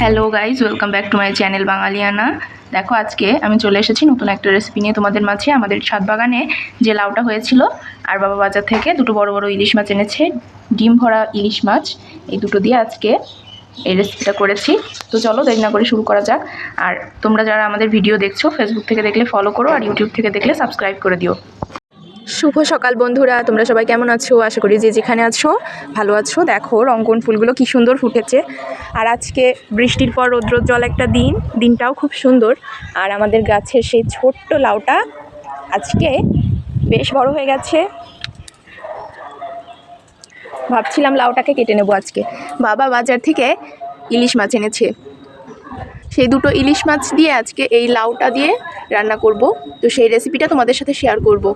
Hello guys welcome back to my channel Bangaliyana দেখো, আজকে আমি চলে এসেছি নতুন একটা রেসিপি নিয়ে তোমাদের মাঝে, আমাদের ছাদ বাগানে যে লাউটা হয়েছিল আর বাবা বাজার থেকে দুটো বড় বড় ইলিশ মাছ এনেছে, ডিম ভরা ইলিশ মাছ। এই দুটো দিয়ে আজকে এই রেসিপিটা করেছি। তো চলো, দেরি না করে শুরু করা যাক। আর তোমরা যারা আমাদের ভিডিও দেখছ ফেসবুক থেকে দেখলে ফলো করো আর ইউটিউব থেকে দেখলে সাবস্ক্রাইব করে দিও। শুভ সকাল বন্ধুরা, তোমরা সবাই কেমন আছো? আশা করি যে যেখানে আছো, ভালো আছো। দেখো, রঙ্গন ফুলগুলো কি সুন্দর ফুটেছে। আর আজকে বৃষ্টির পর রৌদ্রোজ্জ্বল একটা দিন, দিনটাও খুব সুন্দর। আর আমাদের গাছের সেই ছোট্ট লাউটা আজকে বেশ বড় হয়ে গেছে। ভাবছিলাম লাউটাকে কেটে নেব আজকে। বাবা বাজার থেকে ইলিশ মাছ এনেছে। সেই দুটো ইলিশ মাছ দিয়ে আজকে এই লাউটা দিয়ে রান্না করব। তো সেই রেসিপিটা তোমাদের সাথে শেয়ার করব।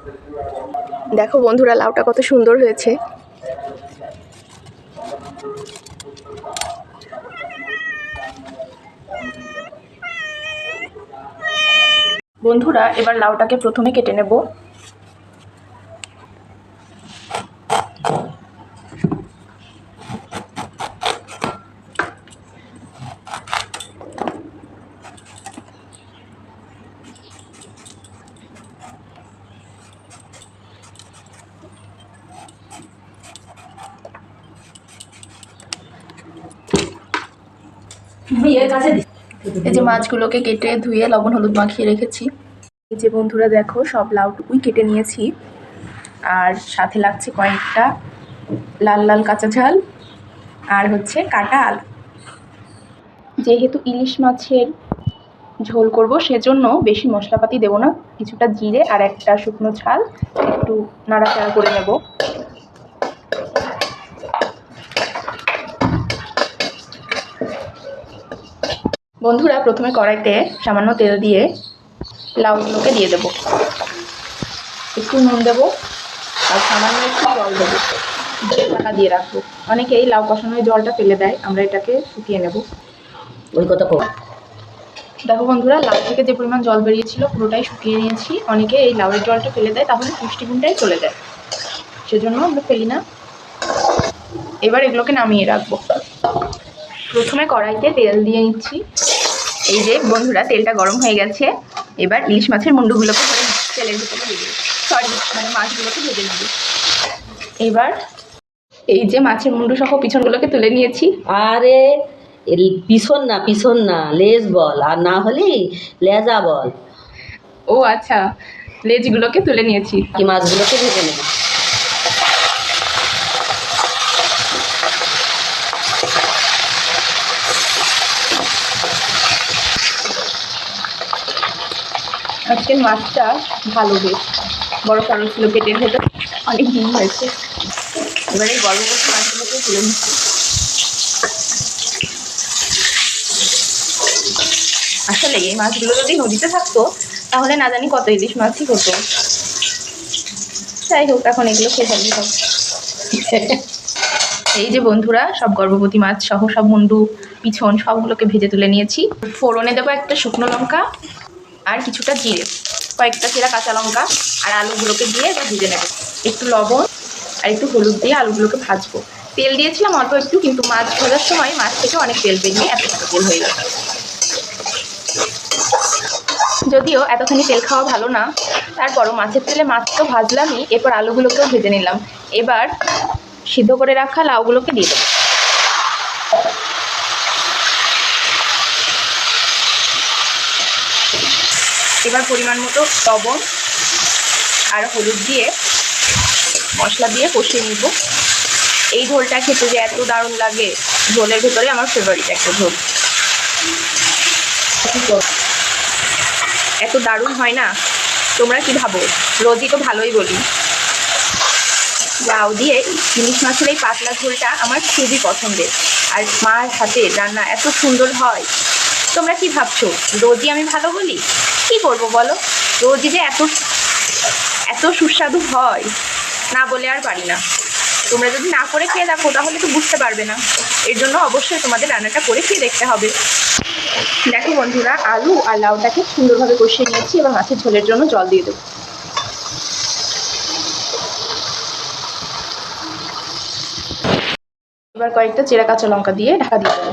দেখো বন্ধুরা লাউটা কত সুন্দর হয়েছে। বন্ধুরা এবার লাউটাকে প্রথমে কেটে নেব। এই যে মাছগুলোকে কেটে ধুয়ে লবণ হলুদ মাখিয়ে রেখেছি। এই যে বন্ধুরা দেখো, সব লাউটুকুই কেটে নিয়েছি। আর সাথে লাগছে কয়েকটা লাল লাল কাঁচা ঝাল আর হচ্ছে কাটা আলু। যেহেতু ইলিশ মাছের ঝোল করব, সেজন্য বেশি মশলাপাতি দেবো না। কিছুটা জিরে আর একটা শুকনো ঝাল একটু নাড়াচাড়া করে নেব। বন্ধুরা প্রথমে কড়াইতে সামান্য তেল দিয়ে লাউগুলোকে দিয়ে দেবো। একটু নুন দেবো আর সামান্য একটু জল দেবো। ঢাকা দিয়ে রাখব। অনেকেই লাউ কষানোর জলটা ফেলে দেয় আমরা এটাকে শুকিয়ে নেব। ওই কথা দেখো বন্ধুরা লাউ থেকে যে পরিমাণ জল বেরিয়েছিল পুরোটাই শুকিয়ে নিয়েছি। অনেকে এই লাউয়ের জলটা ফেলে দেয় তাহলে পুষ্টিগুণটাই চলে যায়। সেজন্য আমরা ফেলি না। এবার এগুলোকে নামিয়ে রাখব। প্রথমে কড়াইতে তেল দিয়ে নিচ্ছি। এই যে বন্ধুরা তেলটা গরম হয়ে গেছে। এবার ইলিশ মাছের মুন্ডুগুলোকে ধরে তেলের ভিতরে দিয়ে সরি মানে মাছগুলোকে ভেজে নেব এবার এই যে মাছের মুন্ডু সহ পিছনগুলোকে তুলে নিয়েছি। আরে পিছন না পিছন না লেজ বল। আর না হলে লেজা বল। ও আচ্ছা লেজগুলোকে তুলে নিয়েছি। কি মাছগুলোকে ভেজে নেবে? আজকের মাছটা ভালো বেশ। বড় কারণ ছিল পেটের ভেতর। অনেক দিন হয়েছে। এবারে গরম করতে মাছগুলোকে তুলে নিচ্ছি। আসলে এই মাছগুলো যদি নদীতে থাকতো, তাহলে না জানি কত ইলিশ মাছই হতো। যাই হোক, এখন এগুলো খেয়ে ফেলবি সব এই যে বন্ধুরা, সব গর্ভবতী মাছ সহ সব মুন্ডু, পিছন সবগুলোকে ভেজে তুলে নিয়েছি। ফোড়নে দেবো একটা শুকনো লঙ্কা। আর কিছুটা জিরে, কয়েকটা সেরা কাঁচা লঙ্কা আর আলুগুলোকে দিয়ে এবার ভেজে নেব। একটু লবণ আর একটু হলুদ দিয়ে আলুগুলোকে ভাজবো। তেল দিয়েছিলাম অল্প একটু, কিন্তু মাছ ভাজার সময় মাছ থেকে অনেক তেল বেরিয়ে এতটা তেল হয়ে গেছে যদিও এতখানি তেল খাওয়া ভালো না, তারপরও মাছের তেলে মাছ তো ভাজলামই, এরপর আলুগুলোকেও ভেজে নিলাম। এবার সিদ্ধ করে রাখা লাউগুলোকে দিয়ে দেবো। এবার পরিমাণ মতো লবণ আর হলুদ দিয়ে মশলা দিয়ে কষিয়ে নিব। এই ঝোলটা খেতে যে এত দারুণ লাগে, ঝোলের ভেতরে আমার ফেভারিট একটা ঝোল। এত দারুণ হয় না? তোমরা কি ভাবো? রোজই তো ভালোই বলি। লাউ দিয়ে ইলিশ মাছের এই পাতলা ঝোলটা আমার খুবই পছন্দের। আর মার হাতে রান্না এত সুন্দর হয়। তোমরা কি ভাবছ? রোজই আমি ভালো বলি? কি করব বলো? রোজই যে এত এত সুস্বাদু হয়, না বলে আর পারি না। তোমরা যদি না করে খেয়ে দেখো, তাহলে তো বুঝতে পারবে না। এর জন্য অবশ্যই তোমাদের রান্নাটা করে খেয়ে দেখতে হবে। দেখো বন্ধুরা, আলু আর লাউটাকে সুন্দরভাবে কষিয়ে নিয়েছি এবং মাছের ঝোলের জন্য জল দিয়ে দেবো। এবার কয়েকটা চেরা কাঁচা লঙ্কা দিয়ে ঢাকা দিয়ে দেবো।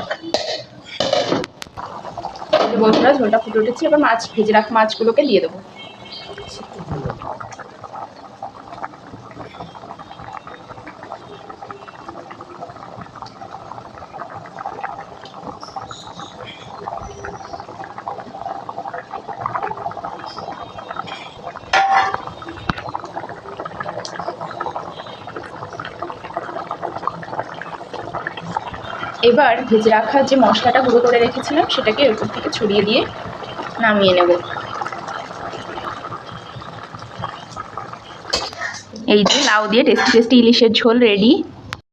বন্ধুরা ঝোলটা ফুটে উঠেছে এবার মাছ ভেজে রাখা মাছগুলোকে দিয়ে দেবো। এবার ভেজে রাখা যে মশলাটা গুঁড়ো করে রেখেছিলাম, সেটাকে এর উপর থেকে ছড়িয়ে দিয়ে নামিয়ে নেব। এই যে লাউ দিয়ে টেস্টি টেস্টি ইলিশের ঝোল রেডি